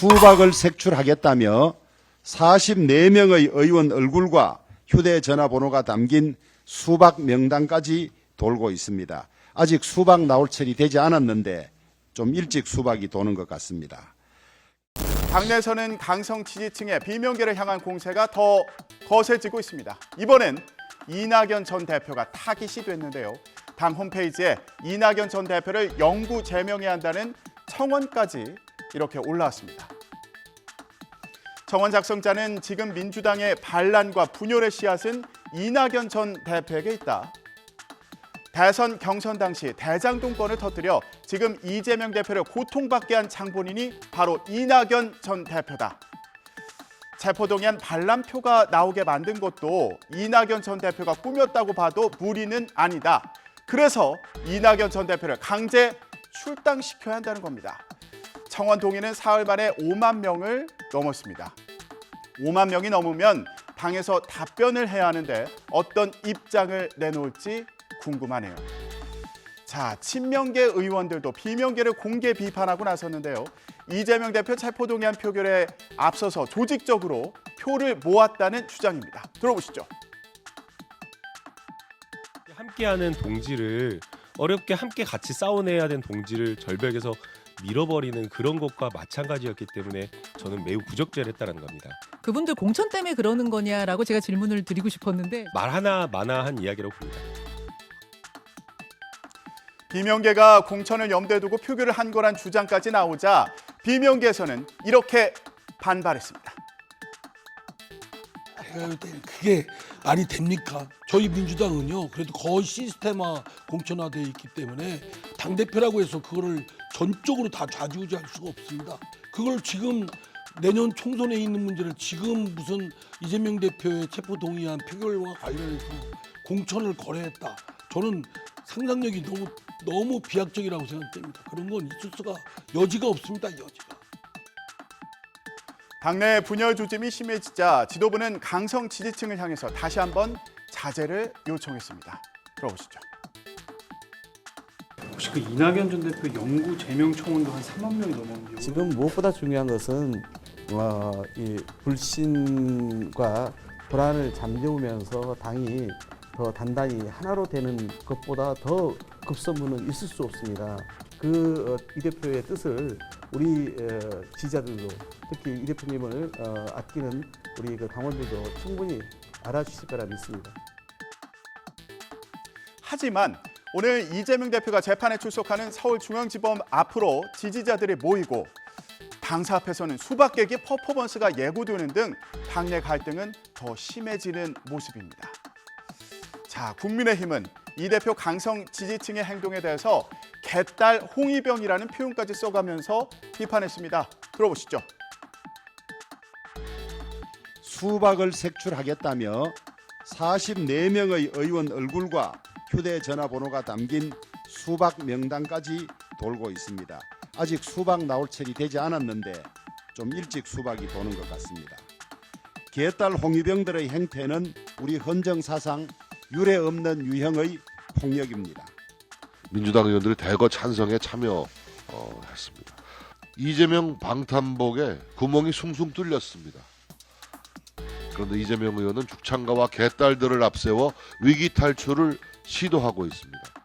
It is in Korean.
수박을 색출하겠다며 44명의 의원 얼굴과 휴대전화 번호가 담긴 수박 명단까지 돌고 있습니다. 아직 수박 나올 철이 되지 않았는데 좀 일찍 수박이 도는 것 같습니다. 당내에서는 강성 지지층의 비명계를 향한 공세가 더 거세지고 있습니다. 이번엔 이낙연 전 대표가 타깃이 됐는데요. 당 홈페이지에 이낙연 전 대표를 영구 제명해야 한다는 청원까지 이렇게 올라왔습니다. 청원 작성자는 지금 민주당의 반란과 분열의 씨앗은 이낙연 전 대표에게 있다. 대선 경선 당시 대장동권을 터뜨려 지금 이재명 대표를 고통받게 한 장본인이 바로 이낙연 전 대표다. 체포동의안 반란표가 나오게 만든 것도 이낙연 전 대표가 꾸몄다고 봐도 무리는 아니다. 그래서 이낙연 전 대표를 강제 출당시켜야 한다는 겁니다. 청원 동의는 사흘 만에 5만 명을 넘었습니다. 5만 명이 넘으면 당에서 답변을 해야 하는데 어떤 입장을 내놓을지 궁금하네요. 자, 친명계 의원들도 비명계를 공개 비판하고 나섰는데요. 이재명 대표 체포동의안 표결에 앞서서 조직적으로 표를 모았다는 주장입니다. 들어보시죠. 함께하는 동지를 어렵게 함께 같이 싸워내야 된 동지를 절벽에서 밀어버리는 그런 것과 마찬가지였기 때문에 저는 매우 부적절했다는 겁니다. 그분들 공천 때문에 그러는 거냐라고 제가 질문을 드리고 싶었는데 말 하나 마나한 이야기라고 봅니다. 비명계가 공천을 염두에 두고 표결을 한 거란 주장까지 나오자 비명계에서는 이렇게 반발했습니다. 제가 볼 때는 그게 말이 됩니까? 저희 민주당은요, 그래도 거의 시스템화 공천화되어 있기 때문에 당 대표라고 해서 그거를 전적으로 다 좌지우지할 수가 없습니다. 그걸 지금 내년 총선에 있는 문제를 지금 무슨 이재명 대표의 체포 동의안 표결과 관련해서 공천을 거래했다. 저는 상상력이 너무 너무 비약적이라고 생각됩니다. 그런 건 있을 수가 여지가 없습니다. 여지가. 당내 분열 조짐이 심해지자 지도부는 강성 지지층을 향해서 다시 한번 자제를 요청했습니다. 들어보시죠. 혹시 그 이낙연 전 대표 영구 제명 청원도 한 3만 명이 넘었는데요. 지금 무엇보다 중요한 것은 어, 이 불신과 불안을 잠재우면서 당이 더 단단히 하나로 되는 것보다 더 급선무는 있을 수 없습니다. 그 어, 이 대표의 뜻을 우리 어, 지지자들도 특히 이 대표님을 어, 아끼는 우리 그 당원들도 충분히 알아주실 거라 믿습니다. 하지만 오늘 이재명 대표가 재판에 출석하는 서울중앙지법 앞으로 지지자들이 모이고 당사 앞에서는 수박 깨기 퍼포먼스가 예고되는 등 당내 갈등은 더 심해지는 모습입니다. 자, 국민의힘은 이 대표 강성 지지층의 행동에 대해서 개딸 홍위병이라는 표현까지 써가면서 비판했습니다. 들어보시죠. 수박을 색출하겠다며 44명의 의원 얼굴과 휴대전화 번호가 담긴 수박 명단까지 돌고 있습니다. 아직 수박 나올 철이 되지 않았는데 좀 일찍 수박이 도는 것 같습니다. 개딸 홍위병들의 행태는 우리 헌정사상 유례 없는 유형의 폭력입니다. 민주당 의원들이 대거 찬성에 참여했습니다. 이재명 방탄복에 구멍이 숭숭 뚫렸습니다. 그런데 이재명 의원은 죽창가와 개딸들을 앞세워 위기 탈출을 시도하고 있습니다.